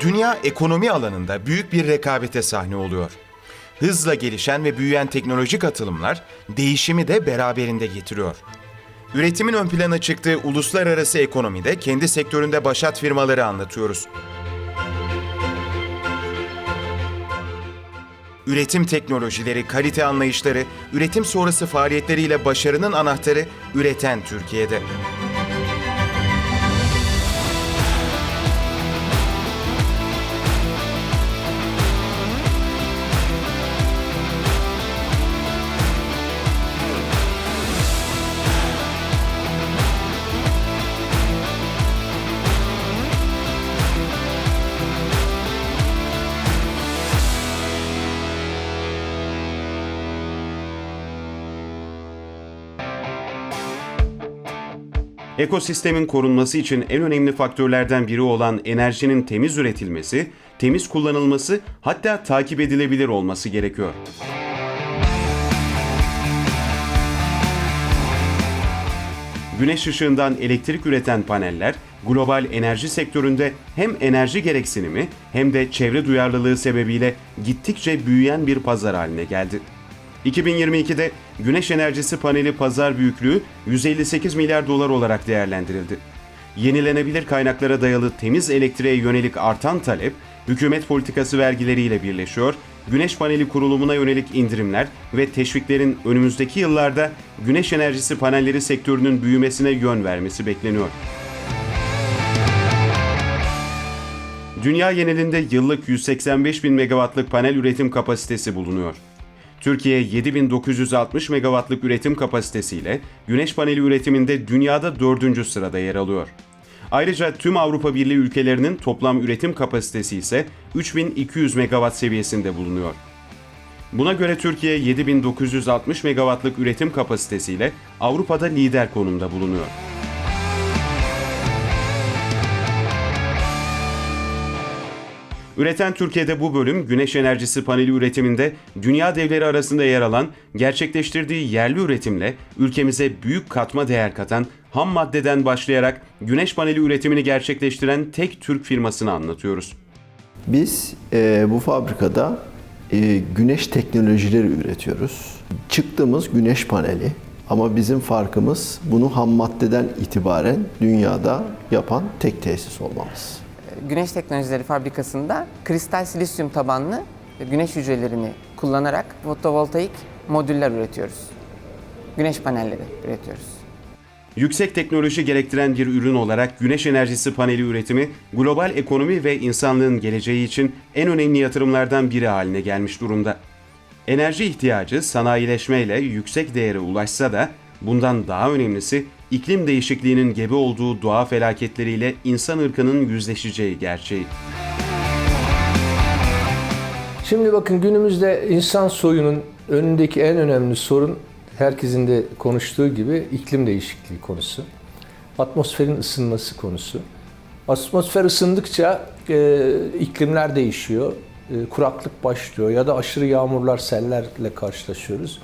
Dünya ekonomi alanında büyük bir rekabete sahne oluyor. Hızla gelişen ve büyüyen teknolojik atılımlar değişimi de beraberinde getiriyor. Üretimin ön plana çıktığı uluslararası ekonomide kendi sektöründe başat firmaları anlatıyoruz. Üretim teknolojileri, kalite anlayışları, üretim sonrası faaliyetleriyle başarının anahtarı üreten Türkiye'de. Ekosistemin korunması için en önemli faktörlerden biri olan enerjinin temiz üretilmesi, temiz kullanılması hatta takip edilebilir olması gerekiyor. Güneş ışığından elektrik üreten paneller, global enerji sektöründe hem enerji gereksinimi hem de çevre duyarlılığı sebebiyle gittikçe büyüyen bir pazar haline geldi. 2022'de güneş enerjisi paneli pazar büyüklüğü 158 milyar dolar olarak değerlendirildi. Yenilenebilir kaynaklara dayalı temiz elektriğe yönelik artan talep, hükümet politikası vergileriyle birleşiyor, güneş paneli kurulumuna yönelik indirimler ve teşviklerin önümüzdeki yıllarda güneş enerjisi panelleri sektörünün büyümesine yön vermesi bekleniyor. Dünya genelinde yıllık 185 bin megawattlık panel üretim kapasitesi bulunuyor. Türkiye 7960 megawattlık üretim kapasitesiyle güneş paneli üretiminde dünyada 4. sırada yer alıyor. Ayrıca tüm Avrupa Birliği ülkelerinin toplam üretim kapasitesi ise 3200 megawatt seviyesinde bulunuyor. Buna göre Türkiye 7960 megawattlık üretim kapasitesiyle Avrupa'da lider konumda bulunuyor. Üreten Türkiye'de bu bölüm güneş enerjisi paneli üretiminde dünya devleri arasında yer alan, gerçekleştirdiği yerli üretimle ülkemize büyük katma değer katan ham maddeden başlayarak güneş paneli üretimini gerçekleştiren tek Türk firmasını anlatıyoruz. Biz e, bu fabrikada e, güneş teknolojileri üretiyoruz. Çıktığımız güneş paneli ama bizim farkımız bunu ham maddeden itibaren dünyada yapan tek tesis olmamız. Güneş Teknolojileri Fabrikası'nda kristal silisyum tabanlı güneş hücrelerini kullanarak fotovoltaik modüller üretiyoruz. Güneş panelleri üretiyoruz. Yüksek teknoloji gerektiren bir ürün olarak güneş enerjisi paneli üretimi global ekonomi ve insanlığın geleceği için en önemli yatırımlardan biri haline gelmiş durumda. Enerji ihtiyacı sanayileşmeyle yüksek değere ulaşsa da bundan daha önemlisi iklim değişikliğinin gebe olduğu doğa felaketleriyle insan ırkının yüzleşeceği gerçeği. Şimdi bakın günümüzde insan soyunun önündeki en önemli sorun herkesin de konuştuğu gibi iklim değişikliği konusu. Atmosferin ısınması konusu. Atmosfer ısındıkça e, iklimler değişiyor. E, kuraklık başlıyor ya da aşırı yağmurlar, sellerle karşılaşıyoruz.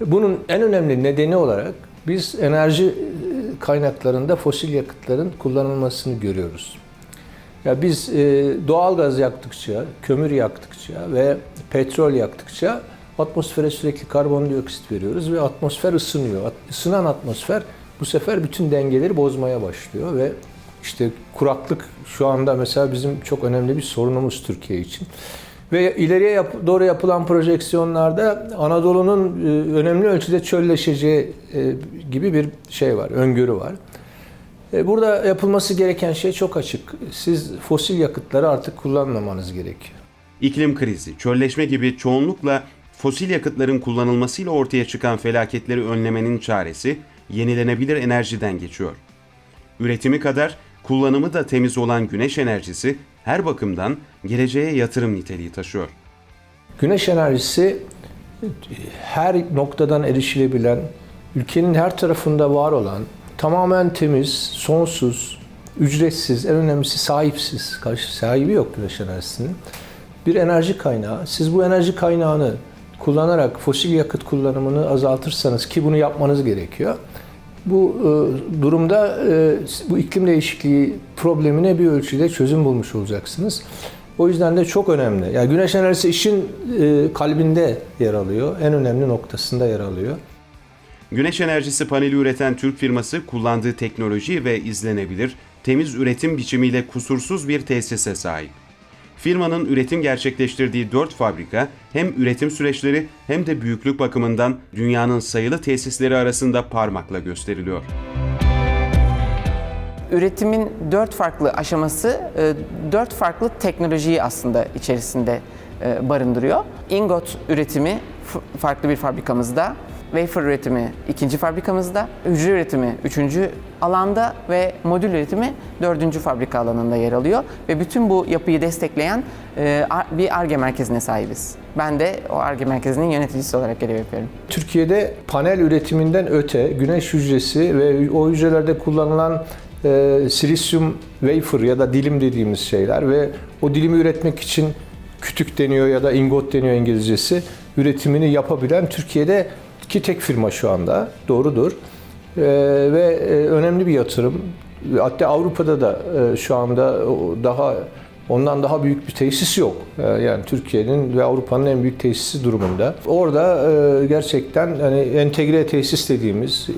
Bunun en önemli nedeni olarak biz enerji kaynaklarında fosil yakıtların kullanılmasını görüyoruz. Ya biz e, doğal gaz yaktıkça, kömür yaktıkça ve petrol yaktıkça atmosfere sürekli karbondioksit veriyoruz ve atmosfer ısınıyor. At, ısınan atmosfer bu sefer bütün dengeleri bozmaya başlıyor ve işte kuraklık şu anda mesela bizim çok önemli bir sorunumuz Türkiye için. Ve ileriye yap, doğru yapılan projeksiyonlarda Anadolu'nun e, önemli ölçüde çölleşeceği e, gibi bir şey var, öngörü var. E, Burada yapılması gereken şey çok açık. Siz fosil yakıtları artık kullanmamanız gerekiyor. İklim krizi, çölleşme gibi çoğunlukla fosil yakıtların kullanılmasıyla ortaya çıkan felaketleri önlemenin çaresi yenilenebilir enerjiden geçiyor. Üretimi kadar kullanımı da temiz olan güneş enerjisi her bakımdan geleceğe yatırım niteliği taşıyor. Güneş enerjisi her noktadan erişilebilen, ülkenin her tarafında var olan, tamamen temiz, sonsuz, ücretsiz, en önemlisi sahipsiz, karşı sahibi yok güneş enerjisinin. Bir enerji kaynağı. Siz bu enerji kaynağını kullanarak fosil yakıt kullanımını azaltırsanız ki bunu yapmanız gerekiyor. Bu e, durumda e, bu iklim değişikliği problemine bir ölçüde çözüm bulmuş olacaksınız. O yüzden de çok önemli. Yani güneş enerjisi işin e, kalbinde yer alıyor. En önemli noktasında yer alıyor. Güneş enerjisi paneli üreten Türk firması kullandığı teknoloji ve izlenebilir, temiz üretim biçimiyle kusursuz bir tesise sahip. Firmanın üretim gerçekleştirdiği 4 fabrika hem üretim süreçleri hem de büyüklük bakımından dünyanın sayılı tesisleri arasında parmakla gösteriliyor. Üretimin dört farklı aşaması, e, dört farklı teknolojiyi aslında içerisinde e, barındırıyor. Ingot üretimi farklı bir fabrikamızda, wafer üretimi ikinci fabrikamızda, hücre üretimi üçüncü alanda ve modül üretimi dördüncü fabrika alanında yer alıyor. Ve bütün bu yapıyı destekleyen e, bir ARGE merkezine sahibiz. Ben de o ARGE merkezinin yöneticisi olarak görev yapıyorum. Türkiye'de panel üretiminden öte güneş hücresi ve o hücrelerde kullanılan e, silisyum wafer ya da dilim dediğimiz şeyler ve o dilimi üretmek için kütük deniyor ya da ingot deniyor İngilizcesi üretimini yapabilen Türkiye'de ki tek firma şu anda doğrudur. E, ve e, önemli bir yatırım. Hatta Avrupa'da da e, şu anda daha Ondan daha büyük bir tesis yok. Ee, Yani Türkiye'nin ve Avrupa'nın en büyük tesisi durumunda. Orada e, gerçekten hani entegre tesis dediğimiz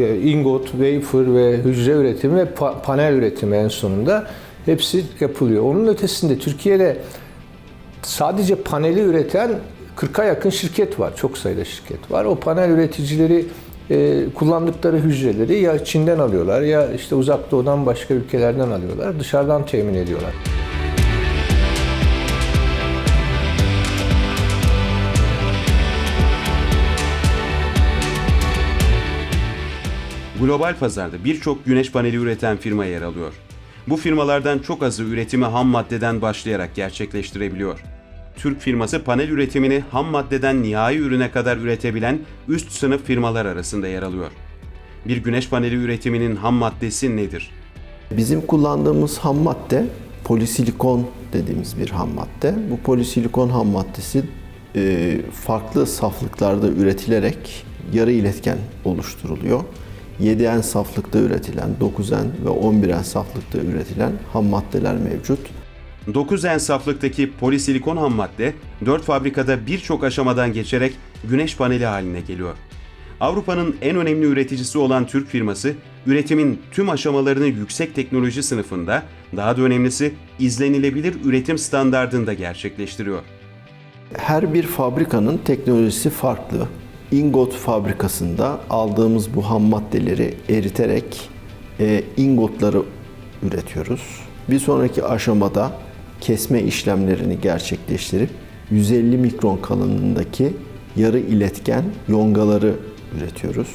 e, ingot, wafer ve hücre üretimi ve pa- panel üretimi en sonunda hepsi yapılıyor. Onun ötesinde Türkiye'de sadece paneli üreten 40'a yakın şirket var. Çok sayıda şirket var. O panel üreticileri e, kullandıkları hücreleri ya Çin'den alıyorlar ya işte uzak doğudan başka ülkelerden alıyorlar. Dışarıdan temin ediyorlar. Global pazarda birçok güneş paneli üreten firma yer alıyor. Bu firmalardan çok azı üretimi ham maddeden başlayarak gerçekleştirebiliyor. Türk firması panel üretimini ham maddeden nihai ürüne kadar üretebilen üst sınıf firmalar arasında yer alıyor. Bir güneş paneli üretiminin ham maddesi nedir? Bizim kullandığımız ham madde polisilikon dediğimiz bir ham madde. Bu polisilikon ham maddesi e, farklı saflıklarda üretilerek yarı iletken oluşturuluyor. 7N saflıkta üretilen, 9N ve 11N saflıkta üretilen ham maddeler mevcut. 9N saflıktaki polisilikon ham madde 4 fabrikada birçok aşamadan geçerek güneş paneli haline geliyor. Avrupa'nın en önemli üreticisi olan Türk firması, üretimin tüm aşamalarını yüksek teknoloji sınıfında, daha da önemlisi izlenilebilir üretim standardında gerçekleştiriyor. Her bir fabrikanın teknolojisi farklı. Ingot fabrikasında aldığımız bu ham maddeleri eriterek e, ingotları üretiyoruz. Bir sonraki aşamada kesme işlemlerini gerçekleştirip 150 mikron kalınlığındaki yarı iletken yongaları üretiyoruz.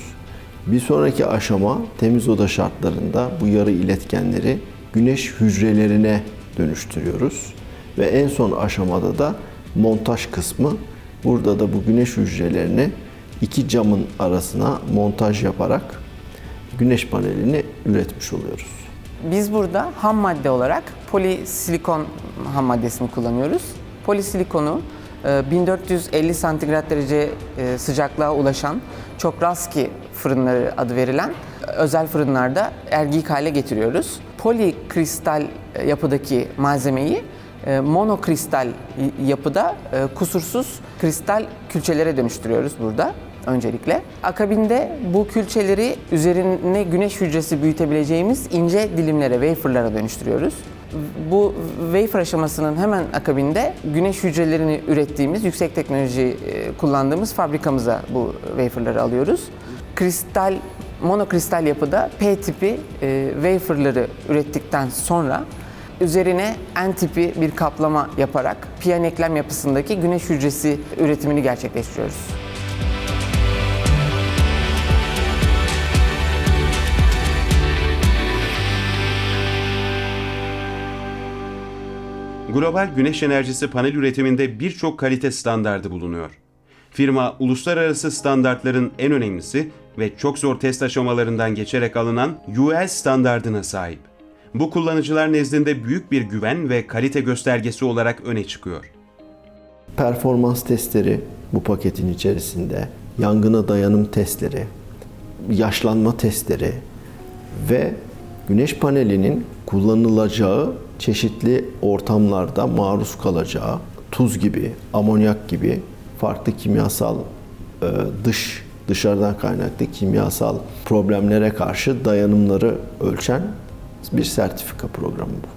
Bir sonraki aşama temiz oda şartlarında bu yarı iletkenleri güneş hücrelerine dönüştürüyoruz. Ve en son aşamada da montaj kısmı. Burada da bu güneş hücrelerini iki camın arasına montaj yaparak güneş panelini üretmiş oluyoruz. Biz burada ham madde olarak polisilikon ham maddesini kullanıyoruz. Polisilikonu e, 1450 santigrat derece e, sıcaklığa ulaşan Çokraski fırınları adı verilen e, özel fırınlarda ergik hale getiriyoruz. Polikristal e, yapıdaki malzemeyi e, monokristal yapıda e, kusursuz kristal külçelere dönüştürüyoruz burada öncelikle. Akabinde bu külçeleri üzerine güneş hücresi büyütebileceğimiz ince dilimlere, waferlara dönüştürüyoruz. Bu wafer aşamasının hemen akabinde güneş hücrelerini ürettiğimiz, yüksek teknoloji e, kullandığımız fabrikamıza bu waferları alıyoruz. Kristal, monokristal yapıda P tipi e, waferları ürettikten sonra üzerine N tipi bir kaplama yaparak piyan eklem yapısındaki güneş hücresi üretimini gerçekleştiriyoruz. Global güneş enerjisi panel üretiminde birçok kalite standardı bulunuyor. Firma uluslararası standartların en önemlisi ve çok zor test aşamalarından geçerek alınan UL standardına sahip. Bu kullanıcılar nezdinde büyük bir güven ve kalite göstergesi olarak öne çıkıyor. Performans testleri bu paketin içerisinde, yangına dayanım testleri, yaşlanma testleri ve güneş panelinin kullanılacağı çeşitli ortamlarda maruz kalacağı tuz gibi, amonyak gibi farklı kimyasal e, dış dışarıdan kaynaklı kimyasal problemlere karşı dayanımları ölçen bir sertifika programı bu.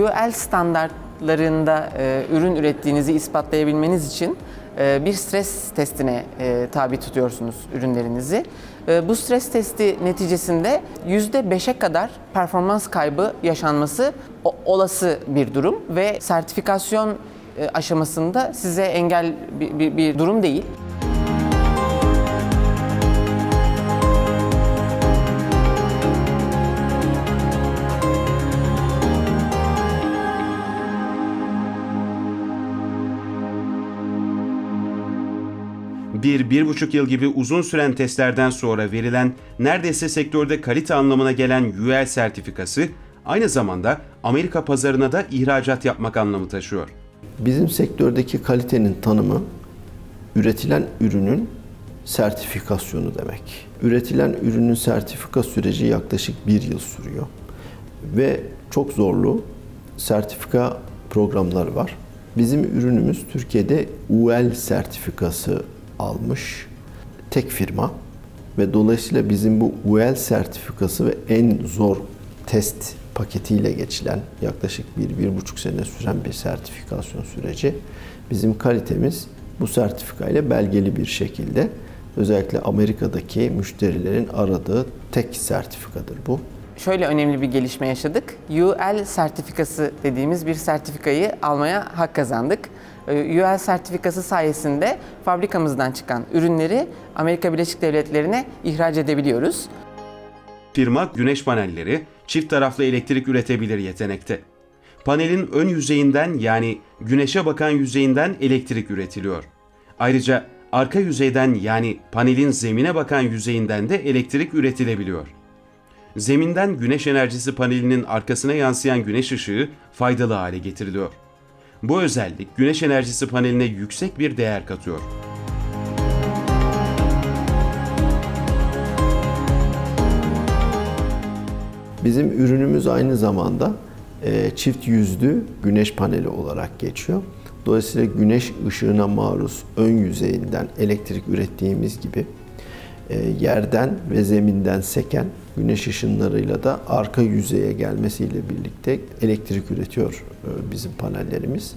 UL standartlarında e, ürün ürettiğinizi ispatlayabilmeniz için bir stres testine e, tabi tutuyorsunuz ürünlerinizi. E, bu stres testi neticesinde %5'e kadar performans kaybı yaşanması olası bir durum ve sertifikasyon e, aşamasında size engel bir, bir, bir durum değil. Bir, bir buçuk yıl gibi uzun süren testlerden sonra verilen neredeyse sektörde kalite anlamına gelen UL sertifikası aynı zamanda Amerika pazarına da ihracat yapmak anlamı taşıyor. Bizim sektördeki kalitenin tanımı üretilen ürünün sertifikasyonu demek. Üretilen ürünün sertifika süreci yaklaşık bir yıl sürüyor. Ve çok zorlu sertifika programları var. Bizim ürünümüz Türkiye'de UL sertifikası almış tek firma ve dolayısıyla bizim bu UL sertifikası ve en zor test paketiyle geçilen yaklaşık bir, bir buçuk sene süren bir sertifikasyon süreci bizim kalitemiz bu sertifika ile belgeli bir şekilde özellikle Amerika'daki müşterilerin aradığı tek sertifikadır bu. Şöyle önemli bir gelişme yaşadık. UL sertifikası dediğimiz bir sertifikayı almaya hak kazandık. Ee, UL sertifikası sayesinde fabrikamızdan çıkan ürünleri Amerika Birleşik Devletleri'ne ihraç edebiliyoruz. Firma güneş panelleri çift taraflı elektrik üretebilir yetenekte. Panelin ön yüzeyinden yani güneşe bakan yüzeyinden elektrik üretiliyor. Ayrıca arka yüzeyden yani panelin zemine bakan yüzeyinden de elektrik üretilebiliyor. Zeminden güneş enerjisi panelinin arkasına yansıyan güneş ışığı faydalı hale getiriliyor. Bu özellik güneş enerjisi paneline yüksek bir değer katıyor. Bizim ürünümüz aynı zamanda e, çift yüzlü güneş paneli olarak geçiyor. Dolayısıyla güneş ışığına maruz ön yüzeyinden elektrik ürettiğimiz gibi yerden ve zeminden seken güneş ışınlarıyla da arka yüzeye gelmesiyle birlikte elektrik üretiyor e, bizim panellerimiz.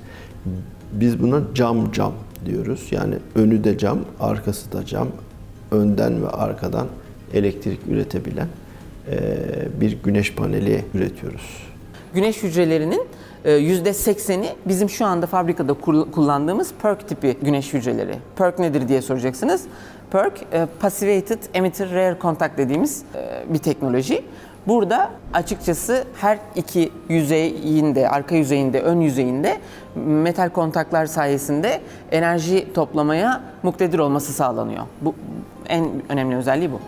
Biz buna cam cam diyoruz. Yani önü de cam, arkası da cam. Önden ve arkadan elektrik üretebilen e, bir güneş paneli üretiyoruz. Güneş hücrelerinin e, %80'i bizim şu anda fabrikada kullandığımız PERC tipi güneş hücreleri. PERC nedir diye soracaksınız. PERC, e, Passivated Emitter Rare Contact dediğimiz e, bir teknoloji. Burada açıkçası her iki yüzeyinde, arka yüzeyinde, ön yüzeyinde metal kontaklar sayesinde enerji toplamaya muktedir olması sağlanıyor. Bu en önemli özelliği bu.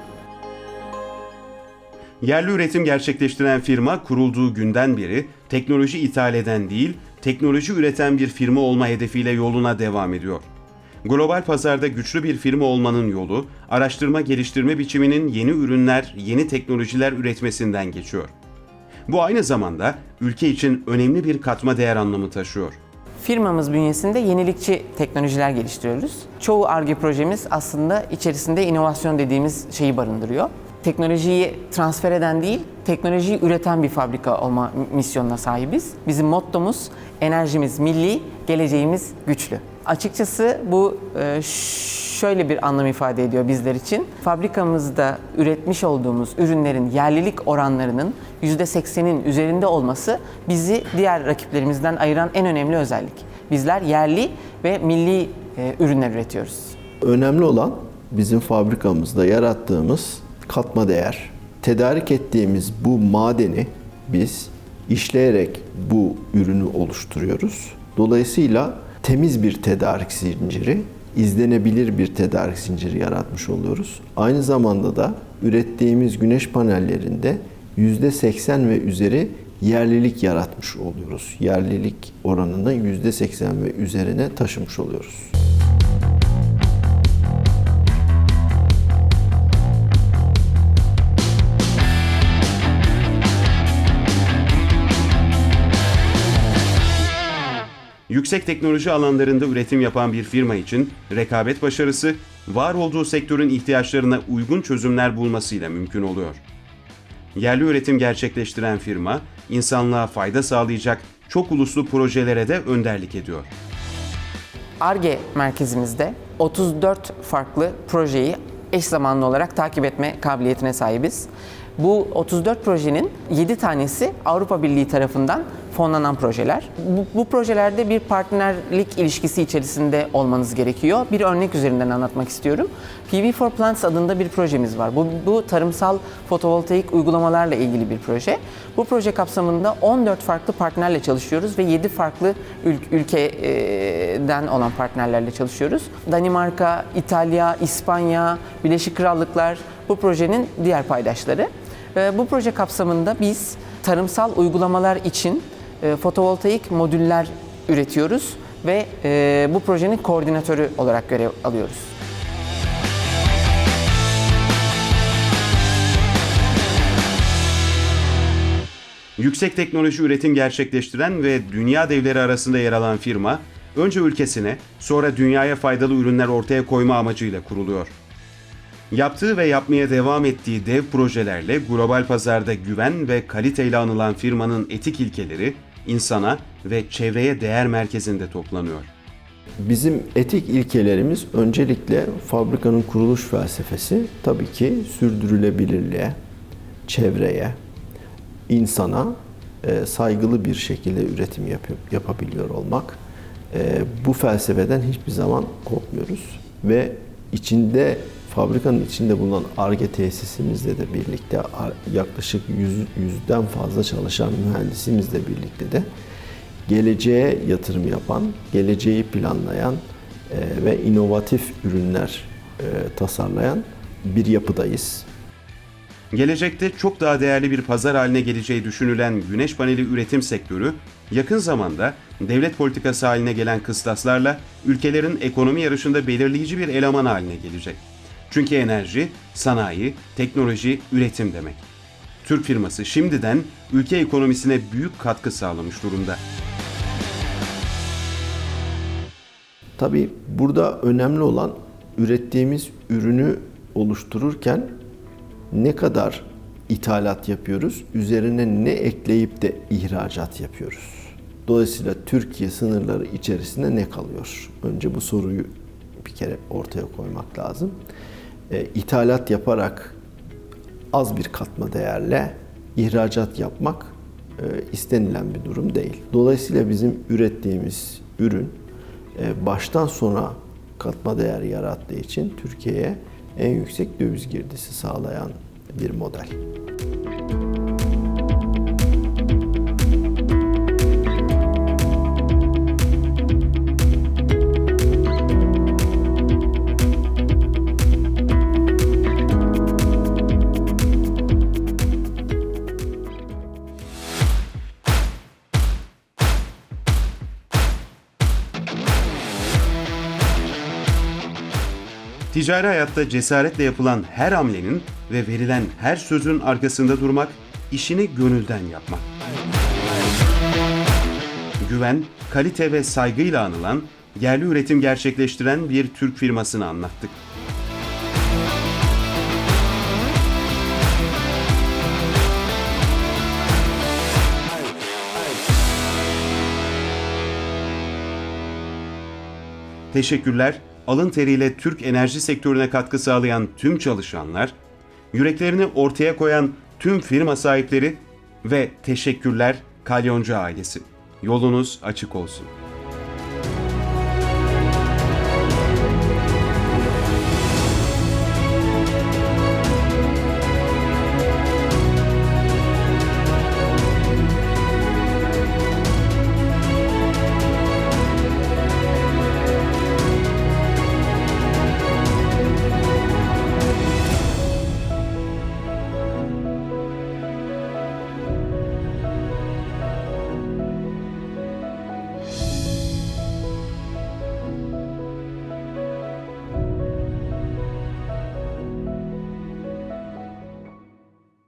Yerli üretim gerçekleştiren firma kurulduğu günden beri teknoloji ithal eden değil, teknoloji üreten bir firma olma hedefiyle yoluna devam ediyor. Global pazarda güçlü bir firma olmanın yolu, araştırma geliştirme biçiminin yeni ürünler, yeni teknolojiler üretmesinden geçiyor. Bu aynı zamanda ülke için önemli bir katma değer anlamı taşıyor. Firmamız bünyesinde yenilikçi teknolojiler geliştiriyoruz. Çoğu ARGE projemiz aslında içerisinde inovasyon dediğimiz şeyi barındırıyor. Teknolojiyi transfer eden değil, teknolojiyi üreten bir fabrika olma misyonuna sahibiz. Bizim mottomuz enerjimiz milli, geleceğimiz güçlü. Açıkçası bu e, şöyle bir anlam ifade ediyor bizler için. Fabrikamızda üretmiş olduğumuz ürünlerin yerlilik oranlarının %80'in üzerinde olması bizi diğer rakiplerimizden ayıran en önemli özellik. Bizler yerli ve milli e, ürünler üretiyoruz. Önemli olan bizim fabrikamızda yarattığımız katma değer. Tedarik ettiğimiz bu madeni biz işleyerek bu ürünü oluşturuyoruz. Dolayısıyla temiz bir tedarik zinciri, izlenebilir bir tedarik zinciri yaratmış oluyoruz. Aynı zamanda da ürettiğimiz güneş panellerinde %80 ve üzeri yerlilik yaratmış oluyoruz. Yerlilik oranını %80 ve üzerine taşımış oluyoruz. Yüksek teknoloji alanlarında üretim yapan bir firma için rekabet başarısı, var olduğu sektörün ihtiyaçlarına uygun çözümler bulmasıyla mümkün oluyor. Yerli üretim gerçekleştiren firma, insanlığa fayda sağlayacak çok uluslu projelere de önderlik ediyor. ARGE merkezimizde 34 farklı projeyi eş zamanlı olarak takip etme kabiliyetine sahibiz. Bu 34 projenin 7 tanesi Avrupa Birliği tarafından fonlanan projeler. Bu, bu projelerde bir partnerlik ilişkisi içerisinde olmanız gerekiyor. Bir örnek üzerinden anlatmak istiyorum. PV for Plants adında bir projemiz var. Bu, bu tarımsal fotovoltaik uygulamalarla ilgili bir proje. Bu proje kapsamında 14 farklı partnerle çalışıyoruz ve 7 farklı ül- ülkeden olan partnerlerle çalışıyoruz. Danimarka, İtalya, İspanya, Birleşik Krallıklar bu projenin diğer paydaşları. Ee, Bu proje kapsamında biz tarımsal uygulamalar için e, fotovoltaik modüller üretiyoruz ve e, bu projenin koordinatörü olarak görev alıyoruz. Yüksek teknoloji üretim gerçekleştiren ve dünya devleri arasında yer alan firma, önce ülkesine, sonra dünyaya faydalı ürünler ortaya koyma amacıyla kuruluyor. Yaptığı ve yapmaya devam ettiği dev projelerle global pazarda güven ve kaliteyle anılan firmanın etik ilkeleri insana ve çevreye değer merkezinde toplanıyor. Bizim etik ilkelerimiz öncelikle fabrikanın kuruluş felsefesi tabii ki sürdürülebilirliğe, çevreye, insana e, saygılı bir şekilde üretim yapıyor, yapabiliyor olmak. E, bu felsefeden hiçbir zaman kopmuyoruz ve içinde fabrikanın içinde bulunan ARGE tesisimizle de birlikte yaklaşık 100, yüzden fazla çalışan mühendisimizle birlikte de geleceğe yatırım yapan, geleceği planlayan e, ve inovatif ürünler e, tasarlayan bir yapıdayız. Gelecekte çok daha değerli bir pazar haline geleceği düşünülen güneş paneli üretim sektörü, yakın zamanda devlet politikası haline gelen kıstaslarla ülkelerin ekonomi yarışında belirleyici bir eleman haline gelecek. Çünkü enerji, sanayi, teknoloji, üretim demek. Türk firması şimdiden ülke ekonomisine büyük katkı sağlamış durumda. Tabii burada önemli olan ürettiğimiz ürünü oluştururken ne kadar ithalat yapıyoruz, üzerine ne ekleyip de ihracat yapıyoruz. Dolayısıyla Türkiye sınırları içerisinde ne kalıyor? Önce bu soruyu bir kere ortaya koymak lazım. E, ithalat yaparak az bir katma değerle ihracat yapmak e, istenilen bir durum değil. Dolayısıyla bizim ürettiğimiz ürün e, baştan sona katma değer yarattığı için Türkiye'ye en yüksek döviz girdisi sağlayan bir model. Ticari hayatta cesaretle yapılan her hamlenin ve verilen her sözün arkasında durmak, işini gönülden yapmak. Güven, kalite ve saygıyla anılan, yerli üretim gerçekleştiren bir Türk firmasını anlattık. Teşekkürler, alın teriyle Türk enerji sektörüne katkı sağlayan tüm çalışanlar, yüreklerini ortaya koyan tüm firma sahipleri ve teşekkürler Kalyoncu ailesi. Yolunuz açık olsun.